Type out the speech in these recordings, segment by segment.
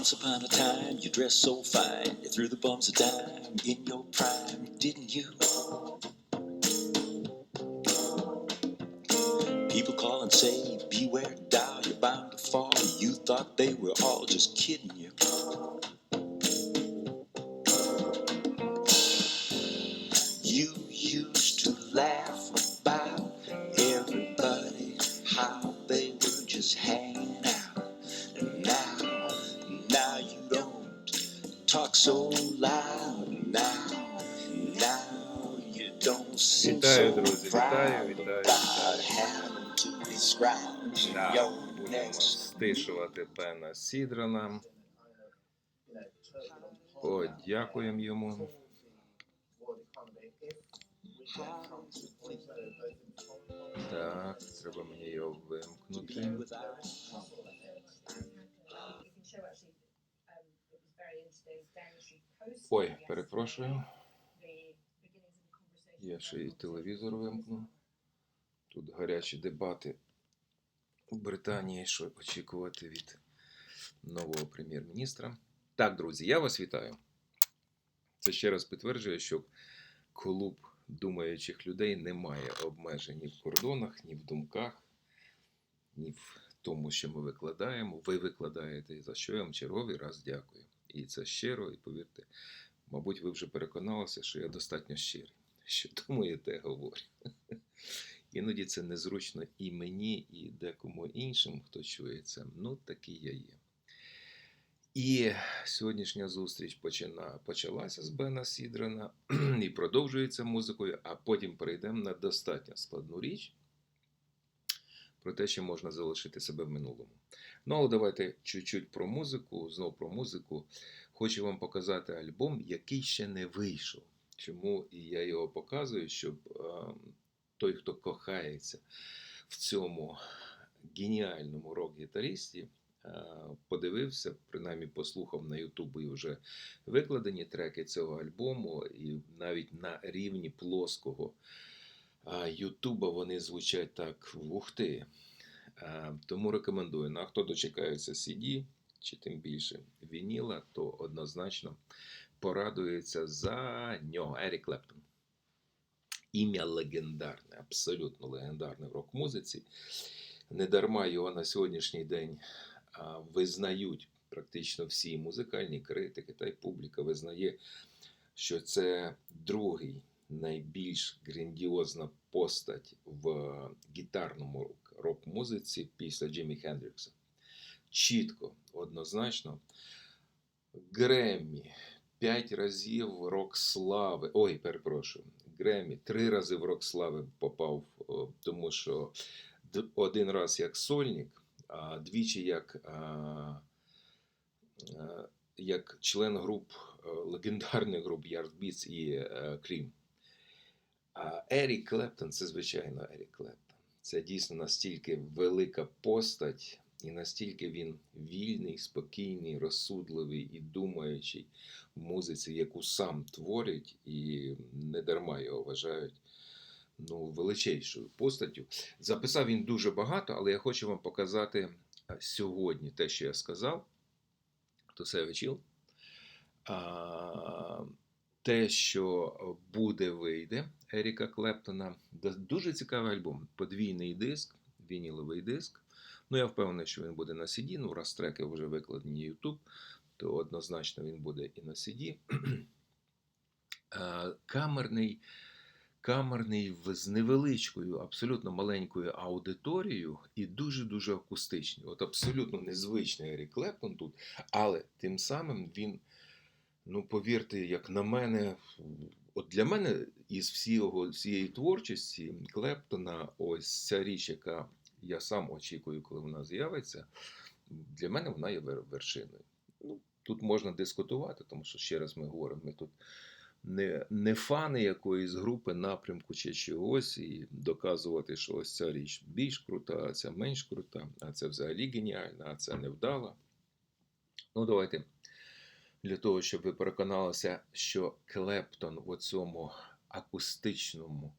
Once upon a time, you dressed so fine. You threw the bums a dime in your prime, didn't you? So loud. Now, now you don't seem Вітаю, so друзі, proud вітаю, вітаю, about вітаю. having to be scrounging Да, your будемо next стишувати пена Сідрана. Подякуємо йому. Так, треба мені його вимкнути. Ой, перепрошую. Я ще і телевізор вимкну. Тут гарячі дебати у Британії, що очікувати від нового прем'єр-міністра. Так, друзі, я вас вітаю. Це ще раз підтверджує, що клуб думаючих людей не має обмежень ні в кордонах, ні в думках, ні в тому, що ми викладаємо. Ви викладаєте, і за що я вам черговий раз дякую. І це щиро, і повірте, мабуть, ви вже переконалися, що я достатньо щирий. Що думаю, те говорю. Іноді це незручно і мені, і декому іншим, хто чує це. Ну, такий я є. І сьогоднішня зустріч почина, почалася з Бена Сідрана і продовжується музикою, а потім перейдемо на достатньо складну річ про те, що можна залишити себе в минулому. Ну, але давайте чуть-чуть про музику. Знов про музику. Хочу вам показати альбом, який ще не вийшов. Чому і я його показую, щоб е, той, хто кохається в цьому геніальному рок-гітарісті, е, подивився, принаймні послухав на Ютубі вже викладені треки цього альбому, і навіть на рівні плоского Ютуба вони звучать так ух ти. Тому рекомендую. Ну, а хто дочекається CD, чи тим більше вініла, то однозначно порадується за нього Ерік Клептон. Ім'я легендарне, абсолютно легендарне в рок-музиці. Недарма його на сьогоднішній день визнають практично всі музикальні критики та й публіка визнає, що це другий найбільш грандіозна постать в гітарному рок-музиці після Джиммі Хендрікса. Чітко, однозначно. Греммі п'ять разів рок слави. Ой, перепрошую, Греммі три рази в рок слави попав, тому що один раз як сольник, а двічі як, а, як член груп е, легендарних груп Yardbeats і е, Крім. А Ерік Клептон це звичайно Ерік Клептон. Це дійсно настільки велика постать, і настільки він вільний, спокійний, розсудливий і думаючий в музиці, яку сам творить, і не дарма його вважають ну, величайшою постаттю. Записав він дуже багато, але я хочу вам показати сьогодні те, що я сказав. А, те, що буде, вийде Еріка Клептона. Дуже цікавий альбом. Подвійний диск, вініловий диск. Ну, я впевнений, що він буде на CD. Ну, раз треки вже викладені YouTube, то однозначно він буде і на CD. Е, Камерний, камерний з невеличкою, абсолютно маленькою аудиторією і дуже-дуже акустичний. От абсолютно незвичний Ерік Клептон тут, але тим самим він, ну повірте, як на мене, от для мене із всього, всієї творчості Клептона, ось ця річ, яка я сам очікую, коли вона з'явиться, для мене вона є вершиною. Ну, тут можна дискутувати, тому що ще раз ми говоримо, ми тут не, не фани якоїсь групи, напрямку чи чогось, і доказувати, що ось ця річ більш крута, а ця менш крута, а це взагалі геніальна, а це невдала. Ну, давайте для того, щоб ви переконалися, що Клептон в цьому акустичному,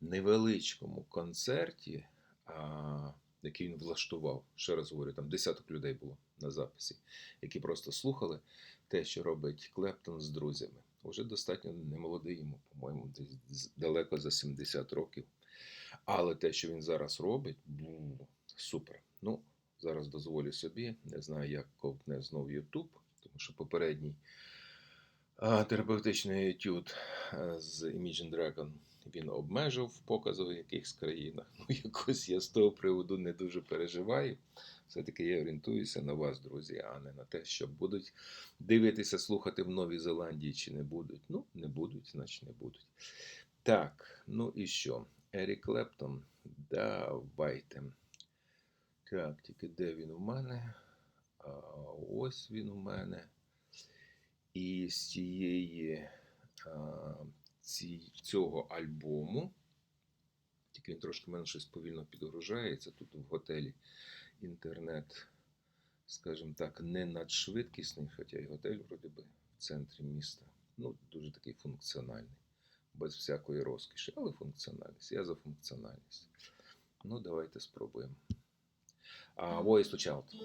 невеличкому концерті, а, який він влаштував, ще раз говорю, там десяток людей було. на записі, які просто слухали те, що робить Клептон з друзями. Уже достатньо немолодий йому, по-моєму, десь далеко за 70 років. Але те, що він зараз робить, бу, супер. Ну, зараз дозволю собі, не знаю, як ковтне знов тому що попередній терапевтичний етюд з Imagine Dragon він обмежив покази в якихось країнах. Ну, якось я з того приводу не дуже переживаю. Все-таки я орієнтуюся на вас, друзі, а не на те, що будуть дивитися, слухати в Новій Зеландії чи не будуть. Ну, не будуть, значить не будуть. Так, ну і що? Ерік Клептон, давайте. Так, тільки де він у мене? Ось він у мене. І з цієї ці, цього альбому, тільки він трошки мене щось повільно підгружається. Тут в готелі інтернет, скажімо так, не надшвидкісний, хоча і готель, вроді би, в центрі міста. Ну, дуже такий функціональний, без всякої розкіші, але функціональність. Я за функціональність. Ну, давайте спробуємо. А, Voice to Child.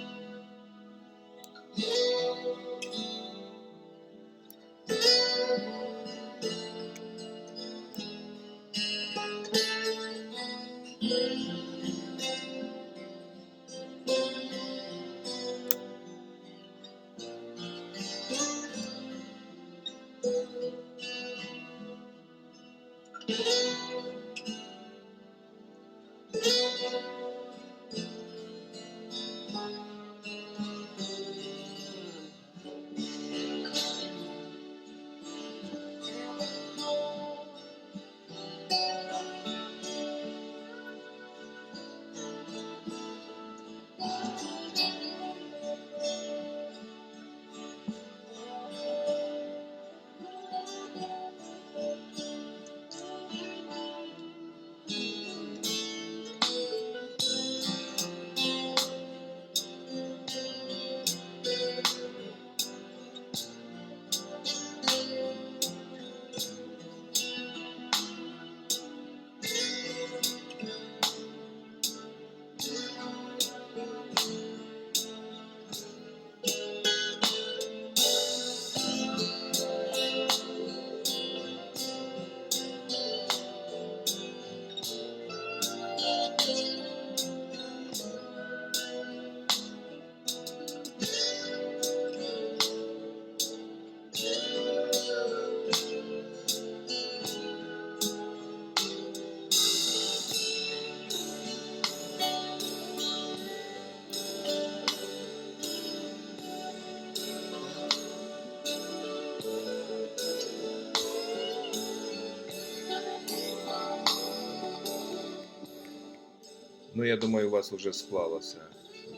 Ну, я думаю, у вас вже склалося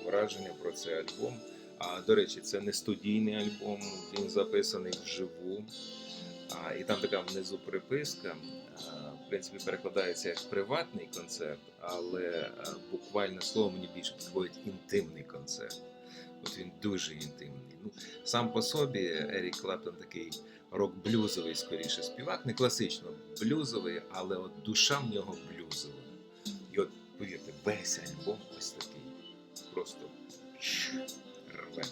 враження про цей альбом. А до речі, це не студійний альбом, він записаний вживу. А, і там така внизу приписка. В принципі, перекладається як приватний концерт, але буквально слово мені більше підходить інтимний концерт. От він дуже інтимний. Ну, сам по собі Ерік Клаптон такий рок-блюзовий, скоріше співак, не класично блюзовий, але от душа в нього блюзова. Весь альбом ось такий. Просто рве.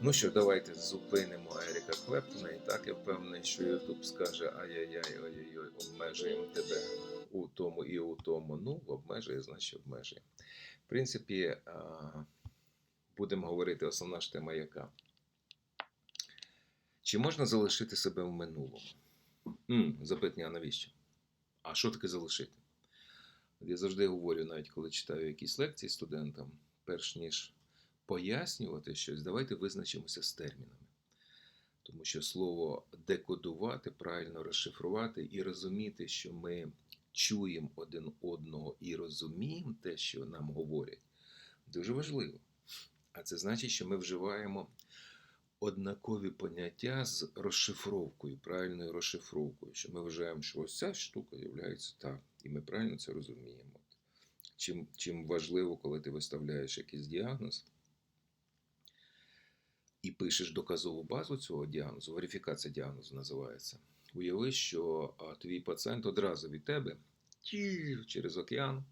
Ну що, давайте зупинимо Еріка Клептона. І так я впевнений, що Ютуб скаже ай-яй-яй, ой-ой-ой, обмежуємо тебе у тому і у тому. Ну, обмежує, значить обмежує. В принципі, будемо говорити основна ж тема яка. Чи можна залишити себе в минулому? м запитання, а навіщо? А що таке залишити? Я завжди говорю, навіть коли читаю якісь лекції студентам, перш ніж пояснювати щось, давайте визначимося з термінами. Тому що слово декодувати, правильно розшифрувати і розуміти, що ми чуємо один одного і розуміємо те, що нам говорять, дуже важливо. А це значить, що ми вживаємо однакові поняття з розшифровкою, правильною розшифровкою, що ми вважаємо, що ось ця штука є так, і ми правильно це розуміємо. Чим, чим важливо, коли ти виставляєш якийсь діагноз, і пишеш доказову базу цього діагнозу, верифікація діагнозу називається. Уяви, що твій пацієнт одразу від тебе через океан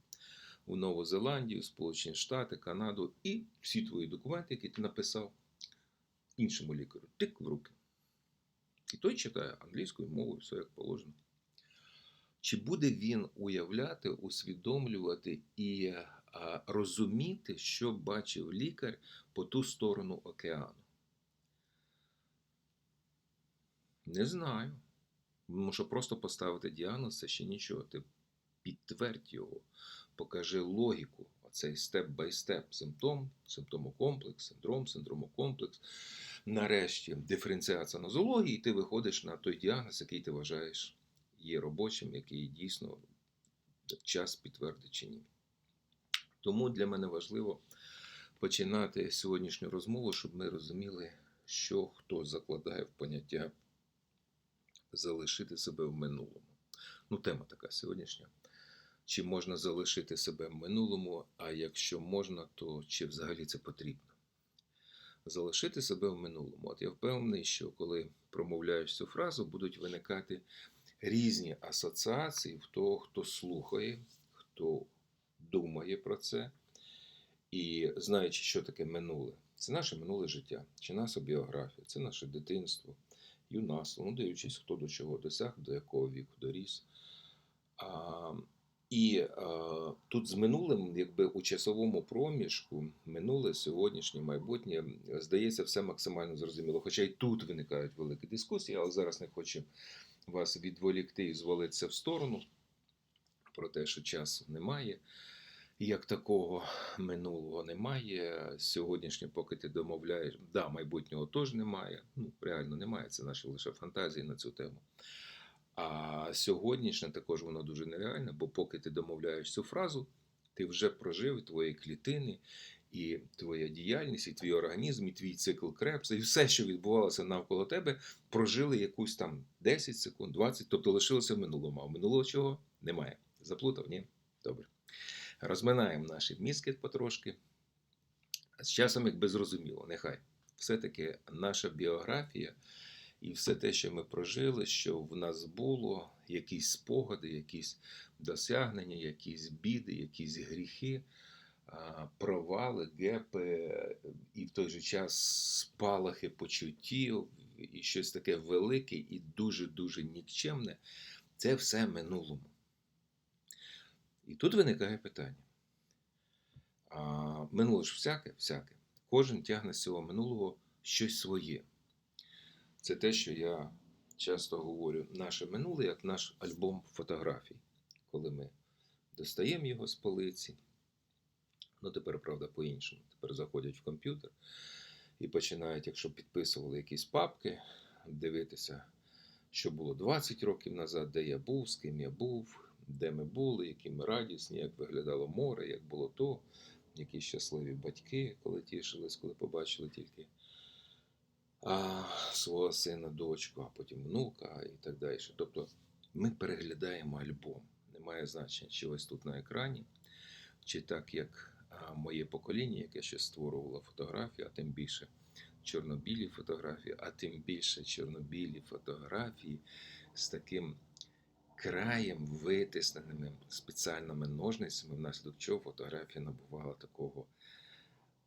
у Нову Зеландію, Сполучені Штати, Канаду і всі твої документи, які ти написав іншому лікарю, тик в руки. І той читає англійською мовою, все як положено. Чи буде він уявляти, усвідомлювати і розуміти, що бачив лікар по ту сторону океану? Не знаю. Що просто поставити діагноз це ще нічого. Ти підтвердь його, покажи логіку, оцей степ-бай-степ, симптом, симптомокомплекс, синдром, синдромокомплекс. Нарешті диференціація нозології, і ти виходиш на той діагноз, який ти вважаєш є робочим, який дійсно час підтвердить чи ні. Тому для мене важливо починати сьогоднішню розмову, щоб ми розуміли, що хто закладає в поняття залишити себе в минулому. Ну, тема така сьогоднішня. Чи можна залишити себе в минулому, а якщо можна, то чи взагалі це потрібно? Залишити себе в минулому. От я впевнений, що коли промовляєш цю фразу, будуть виникати різні асоціації в того, хто слухає, хто думає про це. І знаючи, що таке минуле, це наше минуле життя, чи наша біографія, це наше дитинство, юнацтво, ну, дивлячись, хто до чого досяг, до якого віку доріс. А, і а, тут з минулим, якби у часовому проміжку, минуле, сьогоднішнє, майбутнє, здається, все максимально зрозуміло. Хоча й тут виникають великі дискусії, але зараз не хочу вас відволікти і звалитися в сторону про те, що часу немає. Як такого минулого немає. Сьогоднішнє, поки ти домовляєш, да, майбутнього теж немає. Ну, реально немає. Це наші лише фантазії на цю тему. А сьогоднішнє також воно дуже нереальне, бо поки ти домовляєш цю фразу, ти вже прожив твої клітини, і твоя діяльність, і твій організм, і твій цикл Крепса, і все, що відбувалося навколо тебе, прожили якусь там 10 секунд, 20, тобто лишилося в минулому. А в минулого чого немає. Заплутав? Ні? Добре. Розминаємо наші мізки потрошки. З часом, якби зрозуміло, нехай. Все-таки наша біографія і все те, що ми прожили, що в нас було, якісь спогади, якісь досягнення, якісь біди, якісь гріхи, провали, гепи, і в той же час спалахи почуттів, і щось таке велике і дуже-дуже нікчемне, це все минулому. І тут виникає питання. А, минуле ж всяке, всяке. Кожен тягне з цього минулого щось своє. Це те, що я часто говорю, наше минуле як наш альбом фотографій, коли ми достаємо його з полиці. Ну, тепер, правда, по-іншому. Тепер заходять в комп'ютер і починають, якщо підписували якісь папки, дивитися, що було 20 років назад, де я був, з ким я був, де ми були, які ми радісні, як виглядало море, як було то, які щасливі батьки, коли тішились, коли побачили тільки а, свого сина, дочку, а потім внука і так далі. Тобто ми переглядаємо альбом. Немає значення, чи ось тут на екрані, чи так, як моє покоління, яке ще створювало фотографії, а тим більше чорнобілі фотографії, а тим більше чорнобілі фотографії з таким краєм витисненими спеціальними ножницями, внаслідок чого фотографія набувала такого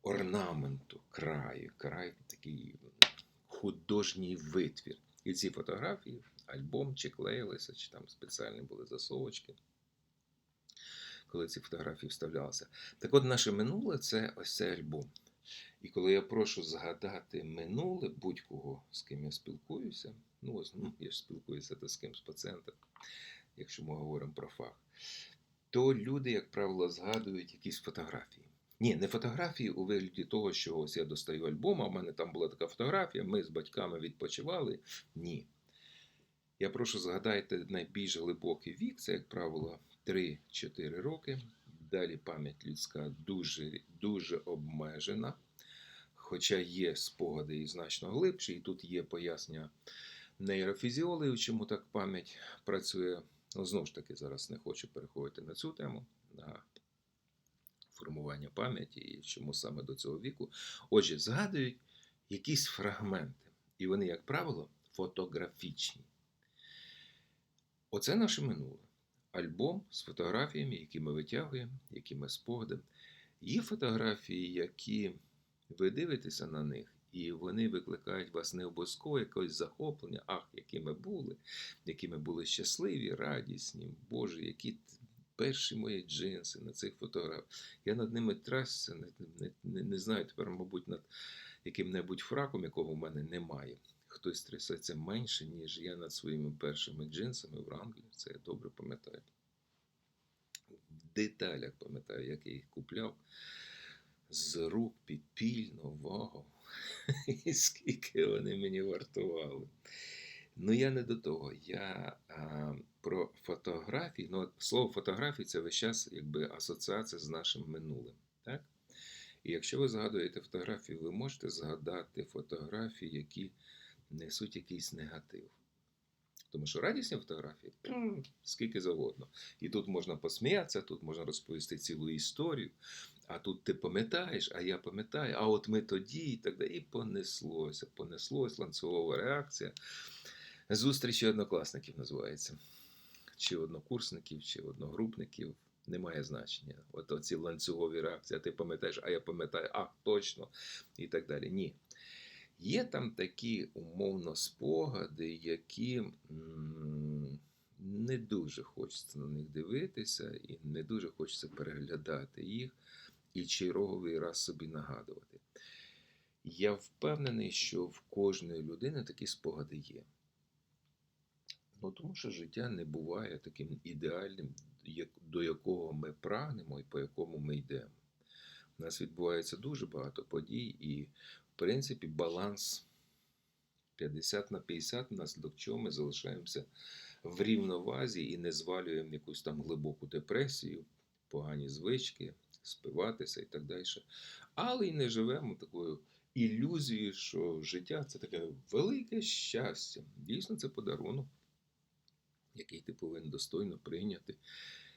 орнаменту, краю, край такий художній витвір. І ці фотографії, альбом чи клеїлися, чи там спеціальні були засовочки, коли ці фотографії вставлялися. Так от наше минуле це ось цей альбом. І коли я прошу згадати минуле будь-кого, з ким я спілкуюся, ну ось ну, я ж спілкуюся то з ким з пацієнтом, якщо ми говоримо про фах, то люди, як правило, згадують якісь фотографії. Ні, не фотографії у вигляді того, що ось я достаю альбом, а в мене там була така фотографія, ми з батьками відпочивали. Ні. Я прошу згадайте найбільш глибокий вік, це, як правило, 3-4 роки. Далі пам'ять людська дуже, дуже обмежена. Хоча є спогади і значно глибші, і тут є пояснення нейрофізіологів, чому так пам'ять працює. Ну, знову ж таки, зараз не хочу переходити на цю тему, на формування пам'яті і чому саме до цього віку. Отже, згадують якісь фрагменти. І вони, як правило, фотографічні. Оце наше минуле. Альбом з фотографіями, які ми витягуємо, які ми спогадаємо. Є фотографії, які ви дивитеся на них, і вони викликають вас не обов'язково якогось захоплення, ах, які ми були, які ми були щасливі, радісні, Боже, які перші мої джинси на цих фотографіях. Я над ними трасся, не, не, не, знаю тепер, мабуть, над яким-небудь фраком, якого в мене немає. Хтось трясеться менше, ніж я над своїми першими джинсами в Ранглі. Це я добре пам'ятаю. В деталях пам'ятаю, як я їх купляв з рук підпільно, вау. І скільки вони мені вартували. Ну, я не до того. Я а, про фотографії. Ну, слово фотографії це весь час якби асоціація з нашим минулим. Так? І якщо ви згадуєте фотографії, ви можете згадати фотографії, які несуть якийсь негатив. Тому що радісні фотографії скільки завгодно. І тут можна посміятися, тут можна розповісти цілу історію. А тут ти пам'ятаєш, а я пам'ятаю, а от ми тоді і так далі. І понеслося, понеслось, ланцюгова реакція. Зустрічі однокласників називається. Чи однокурсників, чи одногрупників. Немає значення. От оці ланцюгові реакції, а ти пам'ятаєш, а я пам'ятаю, а точно, і так далі. Ні. Є там такі умовно спогади, які не дуже хочеться на них дивитися, і не дуже хочеться переглядати їх і черговий раз собі нагадувати. Я впевнений, що в кожної людини такі спогади є. Ну, тому що життя не буває таким ідеальним, до якого ми прагнемо і по якому ми йдемо. У нас відбувається дуже багато подій, і, принципі, баланс 50 на 50, внаслідок чого ми залишаємося в рівновазі і не звалюємо якусь там глибоку депресію, погані звички, спиватися і так далі. Але й не живемо такою ілюзією, що життя це таке велике щастя. Дійсно, це подарунок, який ти повинен достойно прийняти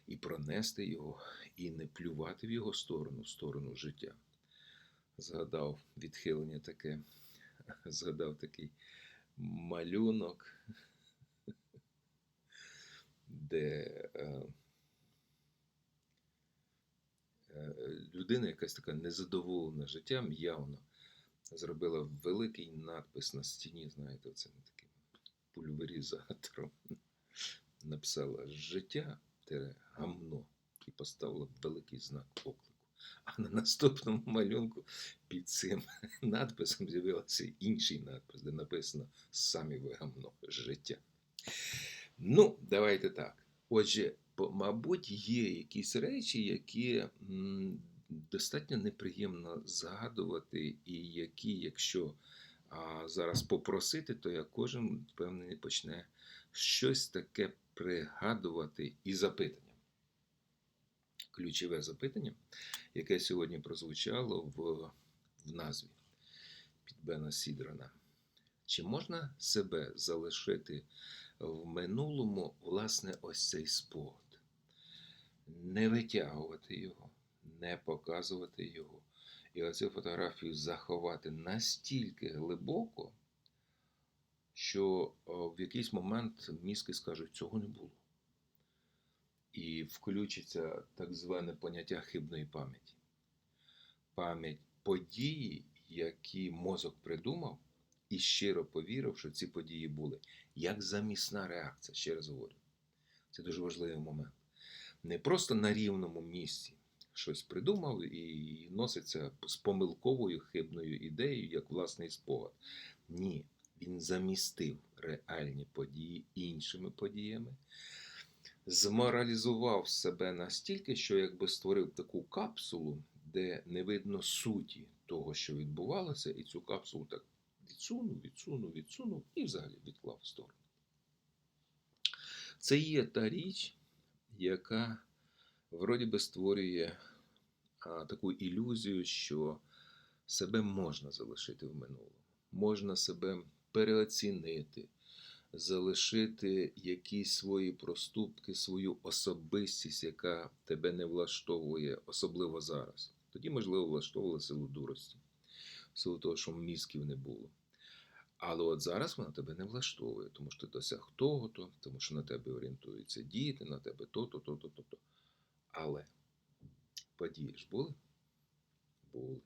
і пронести його, і не плювати в його сторону, в сторону життя. Згадав відхилення таке, згадав такий малюнок, де е, е, людина, якась така незадоволена життям, явно зробила великий надпис на стіні, знаєте, це таким пульверізатором. Написала життя тире гамно і поставила великий знак оклику. А на наступному малюнку під цим надписом з'явився інший надпис, де написано самі ви гамно життя. Ну, давайте так. Отже, мабуть, є якісь речі, які достатньо неприємно згадувати, і які, якщо зараз попросити, то я кожен впевнений почне щось таке пригадувати і запитання. Ключове запитання, яке сьогодні прозвучало в, в назві під Бена Сідрана. Чи можна себе залишити в минулому, власне, ось цей спогад? Не витягувати його, не показувати його. І оцю фотографію заховати настільки глибоко, що в якийсь момент мізки скажуть, цього не було. І включиться так зване поняття хибної пам'яті. Пам'ять події, які мозок придумав, і щиро повірив, що ці події були, як замісна реакція, ще раз говорю. Це дуже важливий момент. Не просто на рівному місці щось придумав і носиться з помилковою хибною ідеєю, як власний спогад. Ні, він замістив реальні події іншими подіями, зморалізував себе настільки, що якби створив таку капсулу, де не видно суті того, що відбувалося, і цю капсулу так відсунув, відсунув, відсунув і взагалі відклав в сторону. Це є та річ, яка вроді би створює а, таку ілюзію, що себе можна залишити в минулому, можна себе переоцінити, залишити якісь свої проступки, свою особистість, яка тебе не влаштовує, особливо зараз. Тоді, можливо, влаштовувала силу дурості. силу того, що мізків не було. Але от зараз вона тебе не влаштовує, тому що ти досяг того-то, тому що на тебе орієнтуються діти, на тебе то-то, то-то, то-то. Але події ж були? Були.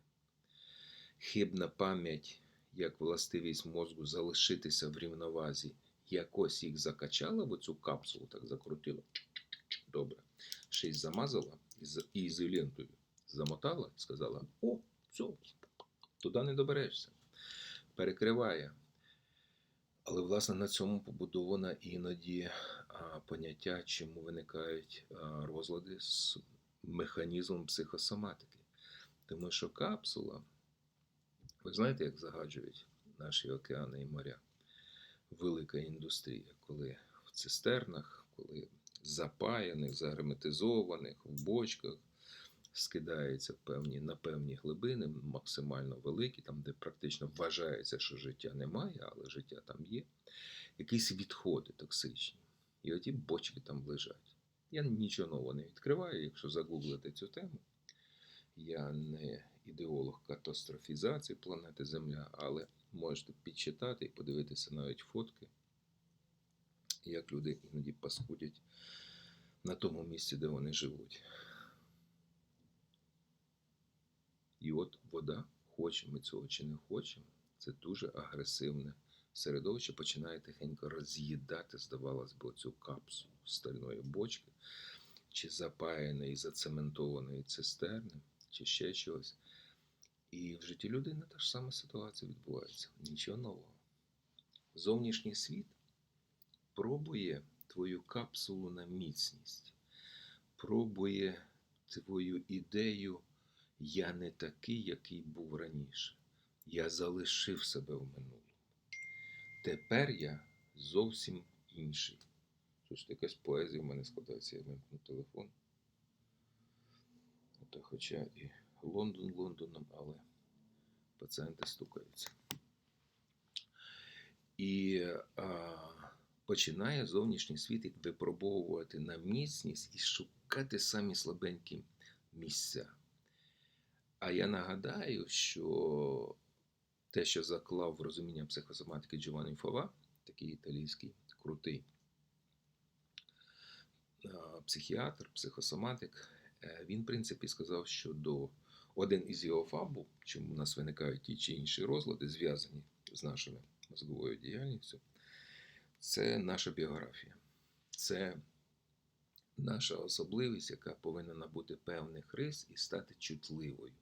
Хибна пам'ять, як властивість мозку залишитися в рівновазі, якось їх закачала в оцю капсулу, так закрутила. Добре. Ще й замазала і ізолентою замотала і сказала: О, все, туди не доберешся. Перекриває. Але, власне, на цьому побудовано іноді а, поняття, чому виникають а, розлади з механізмом психосоматики. Тому що капсула, ви знаєте, як загаджують наші океани і моря? Велика індустрія, коли в цистернах, коли запаяних, загерметизованих, в бочках скидається певні, на певні глибини, максимально великі, там, де практично вважається, що життя немає, але життя там є. Якісь відходи токсичні. І оті бочки там лежать. Я нічого нового не відкриваю, якщо загуглити цю тему. Я не ідеолог катастрофізації планети Земля, але можете підчитати і подивитися навіть фотки, як люди іноді паскудять на тому місці, де вони живуть. І от вода, хочемо ми цього чи не хочемо, це дуже агресивне середовище починає тихенько роз'їдати, здавалось би, цю капсулу стальної бочки, чи запаяної, зацементованої цистерни, чи ще чогось. І в житті людини та ж сама ситуація відбувається. Нічого нового. Зовнішній світ пробує твою капсулу на міцність, пробує твою ідею я не такий, який був раніше. Я залишив себе в минулому. Тепер я зовсім інший. Ж якась поезія в мене складається, я вимкну телефон. Хоча і Лондон Лондоном, але пацієнти стукаються. І а, починає зовнішній світ випробовувати на міцність і шукати самі слабенькі місця. А я нагадаю, що те, що заклав в розуміння психосоматики Джованні Фова, такий італійський крутий психіатр, психосоматик, е, він, в принципі, сказав, що до один із його фабул, чому у нас виникають ті чи інші розлади, зв'язані з нашою мозговою діяльністю, це наша біографія. Це наша особливість, яка повинна набути певних рис і стати чутливою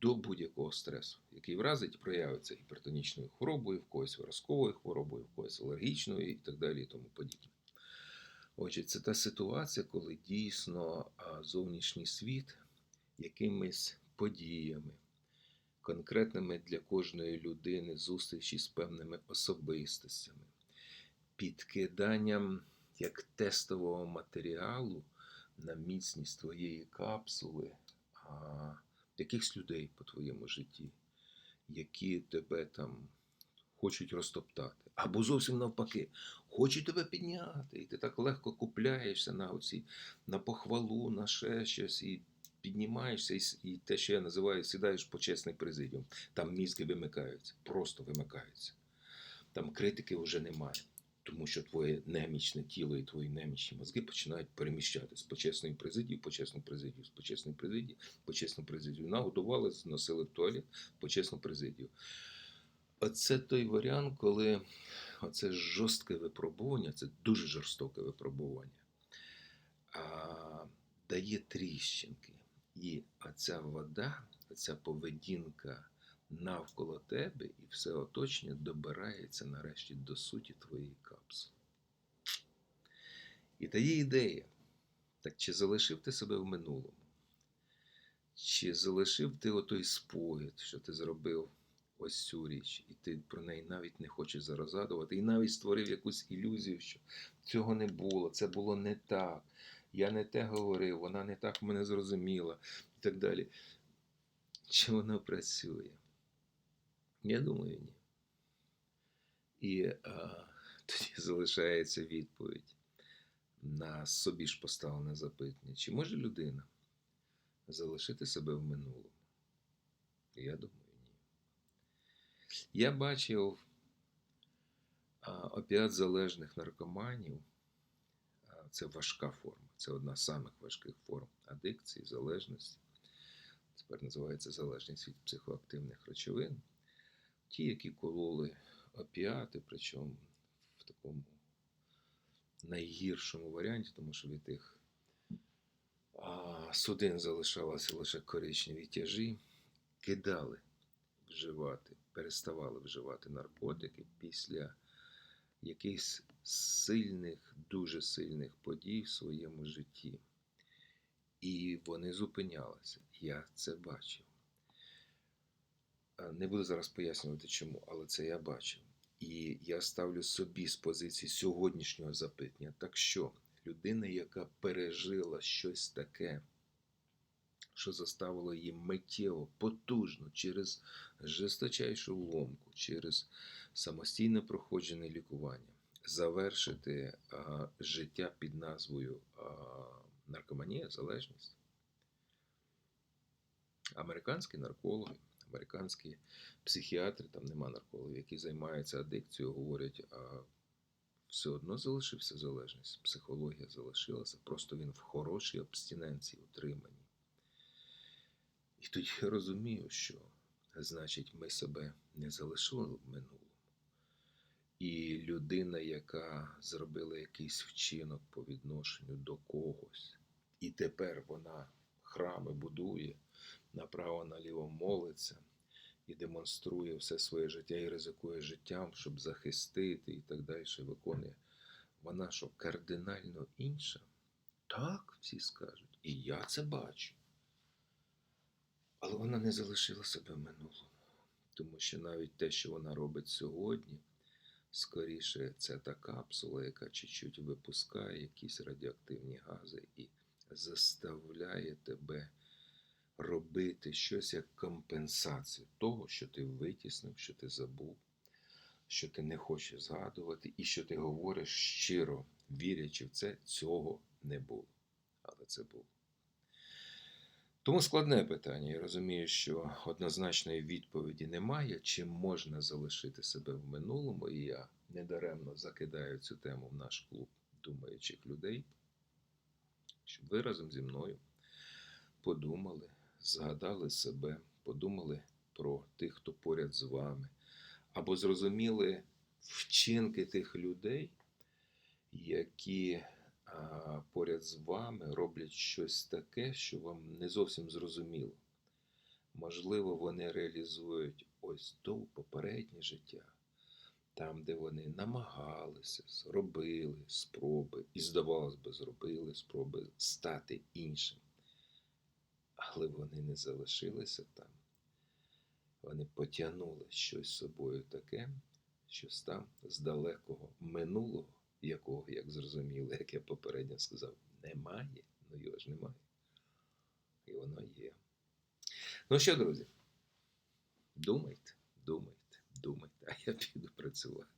до будь-якого стресу, який вразить, проявиться гіпертонічною хворобою, в когось виразковою хворобою, в когось алергічною і так далі, і тому подібне. Отже, це та ситуація, коли дійсно зовнішній світ якимись подіями, конкретними для кожної людини зустрічі з певними особистостями, підкиданням як тестового матеріалу на міцність твоєї капсули, а, якихось людей по твоєму житті, які тебе там хочуть розтоптати. Або зовсім навпаки, хочуть тебе підняти. І ти так легко купляєшся на оці, на похвалу, на ще щось, і піднімаєшся, і, те, що я називаю, сідаєш в почесний президіум. Там мізки вимикаються, просто вимикаються. Там критики вже немає. Тому що твоє немічне тіло і твої немічні мозги починають переміщатися з почесної президії в почесну президію, з почесної президії в почесну президію. Нагодували, зносили в туалет, в почесну президію. Оце той варіант, коли оце жорстке випробування, це дуже жорстоке випробування, а, дає тріщинки. І оця вода, оця поведінка навколо тебе і все оточення добирається нарешті до суті твоєї капсули. І дає ідея. Так чи залишив ти себе в минулому? Чи залишив ти отой спогад, що ти зробив ось цю річ, і ти про неї навіть не хочеш зараз згадувати, і навіть створив якусь ілюзію, що цього не було, це було не так. Я не те говорив, вона не так мене зрозуміла і так далі. Чи воно працює? Я думаю, ні. І а, тоді залишається відповідь на собі ж поставлене запитання. Чи може людина залишити себе в минулому? Я думаю, ні. Я бачив опіат залежних наркоманів. Це важка форма. Це одна з самих важких форм адикції, залежності. Тепер називається залежність від психоактивних речовин. Ті, які кололи опіати, причому в такому найгіршому варіанті, тому що від тих судин залишалися лише коричневі тяжі, кидали вживати, переставали вживати наркотики після якихось сильних, дуже сильних подій в своєму житті. І вони зупинялися. Я це бачив. Е, Не буду зараз пояснювати чому, але це я бачив. І я ставлю собі з позиції сьогоднішнього запитання. Так що людина, яка пережила щось таке, що заставило її миттєво, потужно, через жесточайшу ломку, через самостійне проходжене лікування, завершити а, життя під назвою а, наркоманія, залежність. Американські наркологи, американські психіатри, там нема наркологів, які займаються адикцією, говорять, а все одно залишився залежність. Психологія залишилася, просто він в хорошій абстиненції утриманні. І тоді я розумію, що значить ми себе не залишили в минулому. І людина, яка зробила якийсь вчинок по відношенню до когось, і тепер вона храми будує, направо-наліво молиться і демонструє все своє життя і ризикує життям, щоб захистити і так далі, виконує. Вона що кардинально інша? Так, всі скажуть. І я це бачу. Але вона не залишила себе в минулому. Тому що навіть те, що вона робить сьогодні, скоріше це та капсула, яка чуть-чуть випускає якісь радіоактивні гази і заставляє тебе робити щось як компенсацію того, що ти витіснив, що ти забув, що ти не хочеш згадувати, і що ти говориш щиро, вірячи в це, цього не було. Але це було. Тому складне питання. Я розумію, що однозначної відповіді немає, чи можна залишити себе в минулому, і я недаремно закидаю цю тему в наш клуб думаючих людей, щоб ви разом зі мною подумали, згадали себе, подумали про тих, хто поряд з вами, або зрозуміли вчинки тих людей, які поряд з вами роблять щось таке, що вам не зовсім зрозуміло. Можливо, вони реалізують ось то попереднє життя, там, де вони намагалися, зробили спроби, і, здавалось би, зробили спроби стати іншим. Але вони не залишилися там. Вони потягнули щось з собою таке, що там з далекого минулого, якого, як зрозуміло, як я попередньо сказав, немає. Ну його ж немає. І воно є. Ну що, друзі, думайте, думайте, думайте, а я піду працювати.